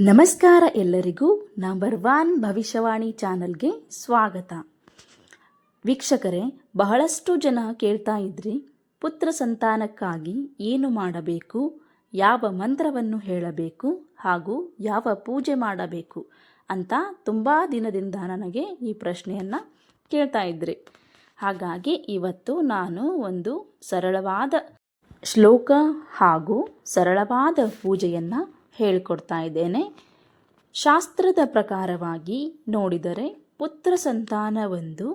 ನಮಸ್ಕಾರ ಎಲ್ಲರಿಗೂ number one ಭವಿಷ್ಯವಾಣಿ ಚಾನಲ್ಗೆ ಸ್ವಾಗತ. ವೀಕ್ಷಕರೇ, ಬಹಳಷ್ಟು ಜನ ಕೇಳ್ತಾ ಇದ್ರಿ, ಪುತ್ರ ಸಂತಾನಕ್ಕಾಗಿ ಏನು ಮಾಡಬೇಕು, ಯಾವ ಮಂತ್ರವನ್ನು ಹೇಳಬೇಕು ಹಾಗೂ ಯಾವ ಪೂಜೆ ಮಾಡಬೇಕು ಅಂತ ತುಂಬ ದಿನದಿಂದ ನನಗೆ ಈ ಪ್ರಶ್ನೆಯನ್ನು ಕೇಳ್ತಾ ಇದ್ರಿ. ಹಾಗಾಗಿ ಇವತ್ತು ನಾನು ಒಂದು ಸರಳವಾದ ಶ್ಲೋಕ ಹಾಗೂ ಸರಳವಾದ ಪೂಜೆಯನ್ನು ಹೇಳಿಕೊಡ್ತಾ ಇದ್ದೇನೆ. ಶಾಸ್ತ್ರದ ಪ್ರಕಾರವಾಗಿ ನೋಡಿದರೆ ಪುತ್ರ ಸಂತಾನವೊಂದು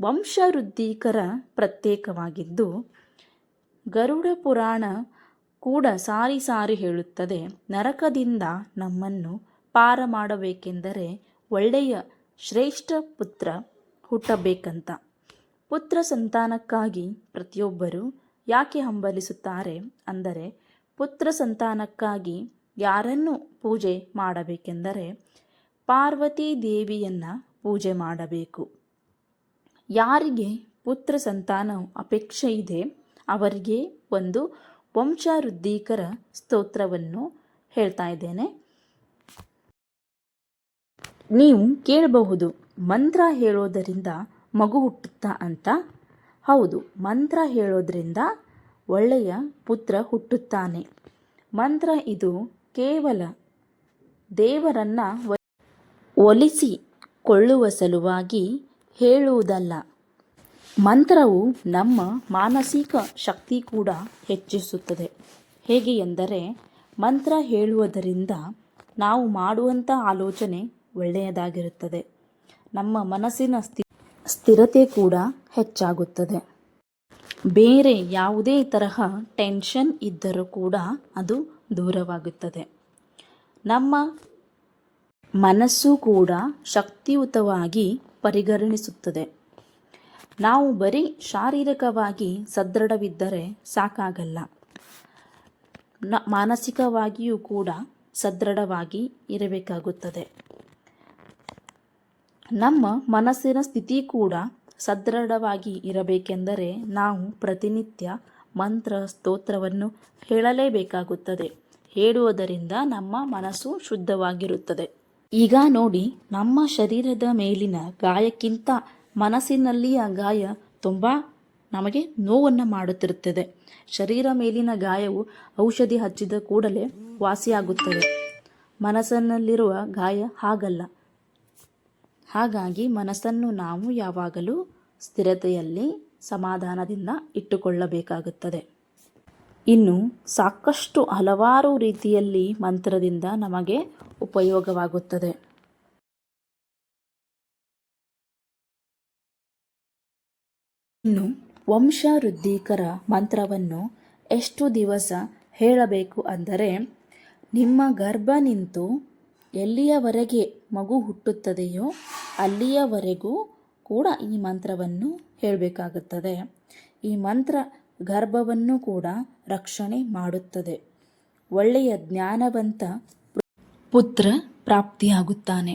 ವಂಶವೃದ್ಧಿಕರ ಪ್ರತ್ಯೇಕವಾಗಿದ್ದು, ಗರುಡ ಪುರಾಣ ಕೂಡ ಸಾರಿ ಸಾರಿ ಹೇಳುತ್ತದೆ. ನರಕದಿಂದ ನಮ್ಮನ್ನು ಪಾರ ಮಾಡಬೇಕೆಂದರೆ ಒಳ್ಳೆಯ ಶ್ರೇಷ್ಠ ಪುತ್ರ ಹುಟ್ಟಬೇಕಂತ. ಪುತ್ರ ಸಂತಾನಕ್ಕಾಗಿ ಪ್ರತಿಯೊಬ್ಬರು ಯಾಕೆ ಹಂಬಲಿಸುತ್ತಾರೆ? ಅಂದರೆ ಪುತ್ರ ಸಂತಾನಕ್ಕಾಗಿ ಯಾರನ್ನು ಪೂಜೆ ಮಾಡಬೇಕೆಂದರೆ ಪಾರ್ವತಿ ದೇವಿಯನ್ನು ಪೂಜೆ ಮಾಡಬೇಕು. ಯಾರಿಗೆ ಪುತ್ರ ಸಂತಾನ ಅಪೇಕ್ಷೆ ಇದೆ, ಅವರಿಗೆ ಒಂದು ವಂಶವೃದ್ಧೀಕರ ಸ್ತೋತ್ರವನ್ನು ಹೇಳ್ತಾ ಇದ್ದೇನೆ. ನೀವು ಕೇಳಬಹುದು, ಮಂತ್ರ ಹೇಳೋದರಿಂದ ಮಗು ಹುಟ್ಟುತ್ತಾ ಅಂತ. ಹೌದು, ಮಂತ್ರ ಹೇಳೋದ್ರಿಂದ ಒಳ್ಳೆಯ ಪುತ್ರ ಹುಟ್ಟುತ್ತಾನೆ. ಮಂತ್ರ ಇದು ಕೇವಲ ದೇವರನ್ನು ಒಲಿಸಿಕೊಳ್ಳುವ ಸಲುವಾಗಿ ಹೇಳುವುದಲ್ಲ. ಮಂತ್ರವು ನಮ್ಮ ಮಾನಸಿಕ ಶಕ್ತಿ ಕೂಡ ಹೆಚ್ಚಿಸುತ್ತದೆ. ಹೇಗೆ ಎಂದರೆ, ಮಂತ್ರ ಹೇಳುವುದರಿಂದ ನಾವು ಮಾಡುವಂಥ ಆಲೋಚನೆ ಒಳ್ಳೆಯದಾಗಿರುತ್ತದೆ. ನಮ್ಮ ಮನಸ್ಸಿನ ಸ್ಥಿ, ಸ್ಥಿರತೆ ಕೂಡ ಹೆಚ್ಚಾಗುತ್ತದೆ. ಬೇರೆ ಯಾವುದೇ ತರಹ ಟೆನ್ಷನ್ ಇದ್ದರೂ ಕೂಡ ಅದು ದೂರವಾಗುತ್ತದೆ. ನಮ್ಮ ಮನಸ್ಸು ಕೂಡ ಶಕ್ತಿಯುತವಾಗಿ ಪರಿಗಣಿಸುತ್ತದೆ. ನಾವು ಬರೀ ಶಾರೀರಿಕವಾಗಿ ಸದೃಢವಿದ್ದರೆ ಸಾಕಾಗಲ್ಲ. ನ ಮಾನಸಿಕವಾಗಿಯೂ ಕೂಡ ಸದೃಢವಾಗಿ ಇರಬೇಕಾಗುತ್ತದೆ. ನಮ್ಮ ಮನಸ್ಸಿನ ಸ್ಥಿತಿ ಕೂಡ ಸದೃಢವಾಗಿ ಇರಬೇಕೆಂದರೆ ನಾವು ಪ್ರತಿನಿತ್ಯ ಮಂತ್ರ, ಸ್ತೋತ್ರವನ್ನು ಹೇಳಲೇಬೇಕಾಗುತ್ತದೆ. ಹೇಳುವುದರಿಂದ ನಮ್ಮ ಮನಸ್ಸು ಶುದ್ಧವಾಗಿರುತ್ತದೆ. ಈಗ ನೋಡಿ, ನಮ್ಮ ಶರೀರದ ಮೇಲಿನ ಗಾಯಕ್ಕಿಂತ ಮನಸ್ಸಿನಲ್ಲಿಯ ಗಾಯ ತುಂಬ ನಮಗೆ ನೋವನ್ನು ಮಾಡುತ್ತಿರುತ್ತದೆ. ಶರೀರ ಮೇಲಿನ ಗಾಯವು ಔಷಧಿ ಹಚ್ಚಿದ ಕೂಡಲೇ ವಾಸಿಯಾಗುತ್ತದೆ. ಮನಸ್ಸಿನಲ್ಲಿರುವ ಗಾಯ ಹಾಗಲ್ಲ. ಹಾಗಾಗಿ ಮನಸ್ಸನ್ನು ನಾವು ಯಾವಾಗಲೂ ಸ್ಥಿರತೆಯಲ್ಲಿ ಸಮಾಧಾನದಿಂದ ಇಟ್ಟುಕೊಳ್ಳಬೇಕಾಗುತ್ತದೆ. ಇನ್ನು ಸಾಕಷ್ಟು ಹಲವಾರು ರೀತಿಯಲ್ಲಿ ಮಂತ್ರದಿಂದ ನಮಗೆ ಉಪಯೋಗವಾಗುತ್ತದೆ. ಇನ್ನು ವಂಶವೃದ್ಧಿಕರ ಮಂತ್ರವನ್ನು ಎಷ್ಟು ದಿವಸ ಹೇಳಬೇಕು ಅಂದರೆ, ನಿಮ್ಮ ಗರ್ಭ ನಿಂತು ಎಲ್ಲಿಯವರೆಗೆ ಮಗು ಹುಟ್ಟುತ್ತದೆಯೋ ಅಲ್ಲಿಯವರೆಗೂ ಕೂಡ ಈ ಮಂತ್ರವನ್ನು ಹೇಳಬೇಕಾಗುತ್ತದೆ. ಈ ಮಂತ್ರ ಗರ್ಭವನ್ನು ಕೂಡ ರಕ್ಷಣೆ ಮಾಡುತ್ತದೆ. ಒಳ್ಳೆಯ ಜ್ಞಾನವಂತ ಪುತ್ರ ಪ್ರಾಪ್ತಿಯಾಗುತ್ತಾನೆ.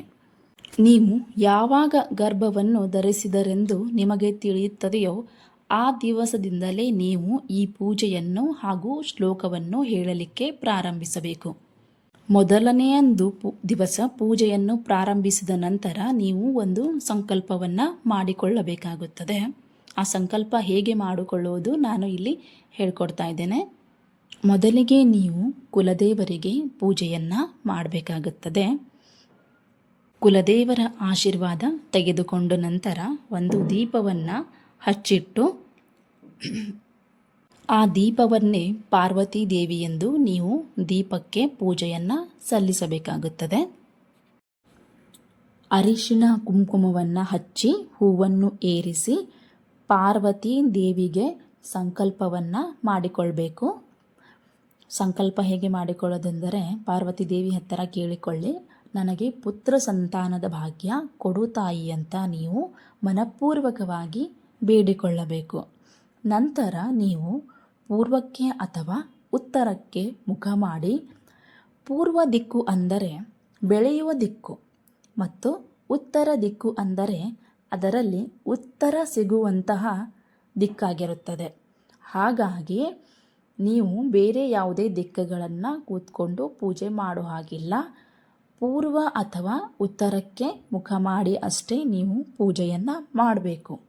ನೀವು ಯಾವಾಗ ಗರ್ಭವನ್ನು ಧರಿಸಿದರೆಂದು ನಿಮಗೆ ತಿಳಿಯುತ್ತದೆಯೋ ಆ ದಿವಸದಿಂದಲೇ ನೀವು ಈ ಪೂಜೆಯನ್ನು ಹಾಗೂ ಶ್ಲೋಕವನ್ನು ಹೇಳಲಿಕ್ಕೆ ಪ್ರಾರಂಭಿಸಬೇಕು. ಮೊದಲನೆಯಂದು ದಿವಸ ಪೂಜೆಯನ್ನು ಪ್ರಾರಂಭಿಸಿದ ನಂತರ ನೀವು ಒಂದು ಸಂಕಲ್ಪವನ್ನು ಮಾಡಿಕೊಳ್ಳಬೇಕಾಗುತ್ತದೆ. ಆ ಸಂಕಲ್ಪ ಹೇಗೆ ಮಾಡಿಕೊಳ್ಳುವುದು ನಾನು ಇಲ್ಲಿ ಹೇಳ್ಕೊಡ್ತಾ ಇದ್ದೇನೆ. ಮೊದಲಿಗೆ ನೀವು ಕುಲದೇವರಿಗೆ ಪೂಜೆಯನ್ನು ಮಾಡಬೇಕಾಗುತ್ತದೆ. ಕುಲದೇವರ ಆಶೀರ್ವಾದ ತೆಗೆದುಕೊಂಡ ನಂತರ ಒಂದು ದೀಪವನ್ನು ಹಚ್ಚಿಟ್ಟು ಆ ದೀಪವನ್ನೇ ಪಾರ್ವತಿ ದೇವಿ ಎಂದು ನೀವು ದೀಪಕ್ಕೆ ಪೂಜೆಯನ್ನು ಸಲ್ಲಿಸಬೇಕಾಗುತ್ತದೆ. ಅರಿಶಿನ ಕುಂಕುಮವನ್ನು ಹಚ್ಚಿ ಹೂವನ್ನು ಏರಿಸಿ ಪಾರ್ವತಿ ದೇವಿಗೆ ಸಂಕಲ್ಪವನ್ನು ಮಾಡಿಕೊಳ್ಬೇಕು. ಸಂಕಲ್ಪ ಹೇಗೆ ಮಾಡಿಕೊಳ್ಳೋದೆಂದರೆ ಪಾರ್ವತಿ ದೇವಿ ಹತ್ತಿರ ಕೇಳಿಕೊಳ್ಳಿ, ನನಗೆ ಪುತ್ರ ಸಂತಾನದ ಭಾಗ್ಯ ಕೊಡು ತಾಯಿ ಅಂತ ನೀವು ಮನಪೂರ್ವಕವಾಗಿ ಬೇಡಿಕೊಳ್ಳಬೇಕು. ನಂತರ ನೀವು ಪೂರ್ವಕ್ಕೆ ಅಥವಾ ಉತ್ತರಕ್ಕೆ ಮುಖ ಮಾಡಿ. ಪೂರ್ವ ದಿಕ್ಕು ಅಂದರೆ ಬೆಳೆಯುವ ದಿಕ್ಕು ಮತ್ತು ಉತ್ತರ ದಿಕ್ಕು ಅಂದರೆ ಅದರಲ್ಲಿ ಉತ್ತರ ಸಿಗುವಂತಹ ದಿಕ್ಕಾಗಿರುತ್ತದೆ. ಹಾಗಾಗಿ ನೀವು ಬೇರೆ ಯಾವುದೇ ದಿಕ್ಕುಗಳನ್ನು ಕೂತ್ಕೊಂಡು ಪೂಜೆ ಮಾಡೋ ಹಾಗಿಲ್ಲ. ಪೂರ್ವ ಅಥವಾ ಉತ್ತರಕ್ಕೆ ಮುಖ ಮಾಡಿ ಅಷ್ಟೇ ನೀವು ಪೂಜೆಯನ್ನು ಮಾಡಬೇಕು.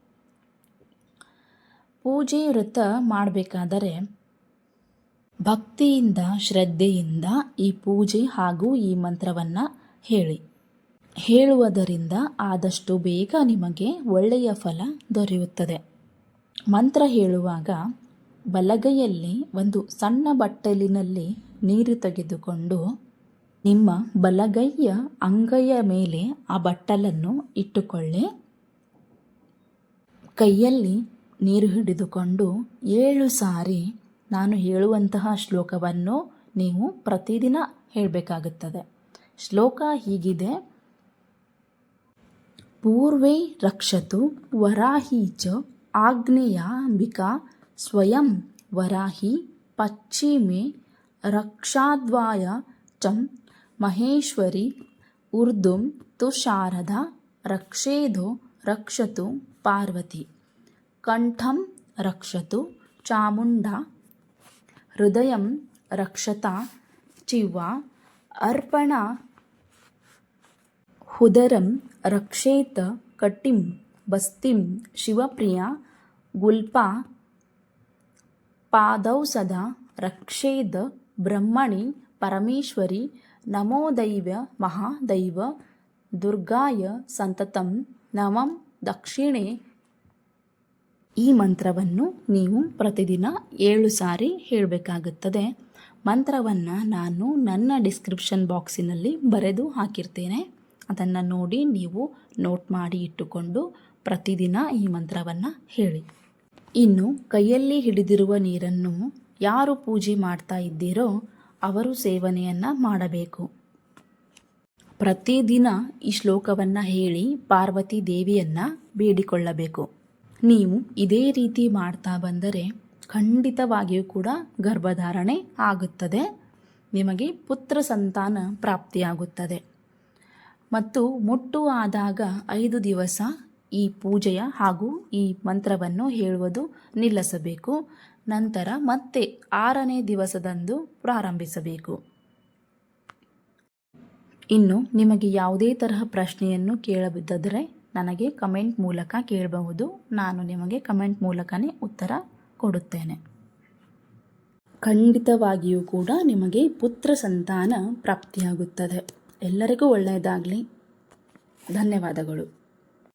ಪೂಜೆ ವ್ರತ ಮಾಡಬೇಕಾದರೆ ಭಕ್ತಿಯಿಂದ, ಶ್ರದ್ಧೆಯಿಂದ ಈ ಪೂಜೆ ಹಾಗೂ ಈ ಮಂತ್ರವನ್ನು ಹೇಳಿ. ಹೇಳುವುದರಿಂದ ಆದಷ್ಟು ಬೇಗ ನಿಮಗೆ ಒಳ್ಳೆಯ ಫಲ ದೊರೆಯುತ್ತದೆ. ಮಂತ್ರ ಹೇಳುವಾಗ ಬಲಗೈಯಲ್ಲಿ ಒಂದು ಸಣ್ಣ ಬಟ್ಟಲಿನಲ್ಲಿ ನೀರು ತೆಗೆದುಕೊಂಡು ನಿಮ್ಮ ಬಲಗೈಯ ಅಂಗೈಯ ಮೇಲೆ ಆ ಬಟ್ಟಲನ್ನು ಇಟ್ಟುಕೊಳ್ಳಿ. ಕೈಯಲ್ಲಿ ನೀರು ಹಿಡಿದುಕೊಂಡು ಏಳು ಸಾರಿ ನಾನು ಹೇಳುವಂತಹ ಶ್ಲೋಕವನ್ನು ನೀವು ಪ್ರತಿದಿನ ಹೇಳಬೇಕಾಗುತ್ತದೆ. ಶ್ಲೋಕ ಹೀಗಿದೆ, ಪೂರ್ವೇ ರಕ್ಷತು ವರಾಹಿ ಚ ಆಗ್ನೇಯಾಂಬಿಕಾ ಸ್ವಯಂ ವರಾಹಿ ಪಶ್ಚಿಮೆ ರಕ್ಷಾದ್ವಾಯ ಚಂ ಮಹೇಶ್ವರಿ ಉರ್ದುಂ ತು ಶಾರದಾ ರಕ್ಷೇಧೋ ರಕ್ಷತು ಪಾರ್ವತಿ. कण्ठं रक्षतु चामुण्डा हृदयं रक्षता चिह्वा अर्पणा हुदरं रक्षेत कटिं बस्तिं शिवप्रिया गुल्पा पादौ सदा रक्षेद ब्रह्मणि परमेश्वरि नमो दैव महादैव दुर्गाय सन्ततं नमं दक्षिणे ಈ ಮಂತ್ರವನ್ನು ನೀವು ಪ್ರತಿದಿನ ಏಳು ಸಾರಿ ಹೇಳಬೇಕಾಗುತ್ತದೆ. ಮಂತ್ರವನ್ನು ನಾನು ನನ್ನ ಡಿಸ್ಕ್ರಿಪ್ಷನ್ ಬಾಕ್ಸಿನಲ್ಲಿ ಬರೆದು ಹಾಕಿರ್ತೇನೆ. ಅದನ್ನು ನೋಡಿ ನೀವು ನೋಟ್ ಮಾಡಿ ಇಟ್ಟುಕೊಂಡು ಪ್ರತಿದಿನ ಈ ಮಂತ್ರವನ್ನು ಹೇಳಿ. ಇನ್ನು ಕೈಯಲ್ಲಿ ಹಿಡಿದಿರುವ ನೀರನ್ನು ಯಾರು ಪೂಜೆ ಮಾಡ್ತಾ ಇದ್ದೀರೋ ಅವರು ಸೇವನೆಯನ್ನು ಮಾಡಬೇಕು. ಪ್ರತಿದಿನ ಈ ಶ್ಲೋಕವನ್ನು ಹೇಳಿ ಪಾರ್ವತಿ ದೇವಿಯನ್ನು ಬೇಡಿಕೊಳ್ಳಬೇಕು. ನೀವು ಇದೇ ರೀತಿ ಮಾಡ್ತಾ ಬಂದರೆ ಖಂಡಿತವಾಗಿಯೂ ಕೂಡ ಗರ್ಭಧಾರಣೆ ಆಗುತ್ತದೆ. ನಿಮಗೆ ಪುತ್ರ ಸಂತಾನ ಪ್ರಾಪ್ತಿಯಾಗುತ್ತದೆ. ಮತ್ತು ಮುಟ್ಟು ಆದಾಗ ಐದು ದಿವಸ ಈ ಪೂಜೆಯ ಹಾಗೂ ಈ ಮಂತ್ರವನ್ನು ಹೇಳುವುದು ನಿಲ್ಲಿಸಬೇಕು. ನಂತರ ಮತ್ತೆ ಆರನೇ ದಿವಸದಂದು ಪ್ರಾರಂಭಿಸಬೇಕು. ಇನ್ನು ನಿಮಗೆ ಯಾವುದೇ ತರಹ ಪ್ರಶ್ನೆಯನ್ನು ಕೇಳಬಿದ್ದರೆ ನನಗೆ ಕಮೆಂಟ್ ಮೂಲಕ ಕೇಳಬಹುದು. ನಾನು ನಿಮಗೆ ಕಮೆಂಟ್ ಮೂಲಕನೇ ಉತ್ತರ ಕೊಡುತ್ತೇನೆ. ಖಂಡಿತವಾಗಿಯೂ ಕೂಡ ನಿಮಗೆ ಪುತ್ರ ಸಂತಾನ ಪ್ರಾಪ್ತಿಯಾಗುತ್ತದೆ. ಎಲ್ಲರಿಗೂ ಒಳ್ಳೆಯದಾಗಲಿ. ಧನ್ಯವಾದಗಳು.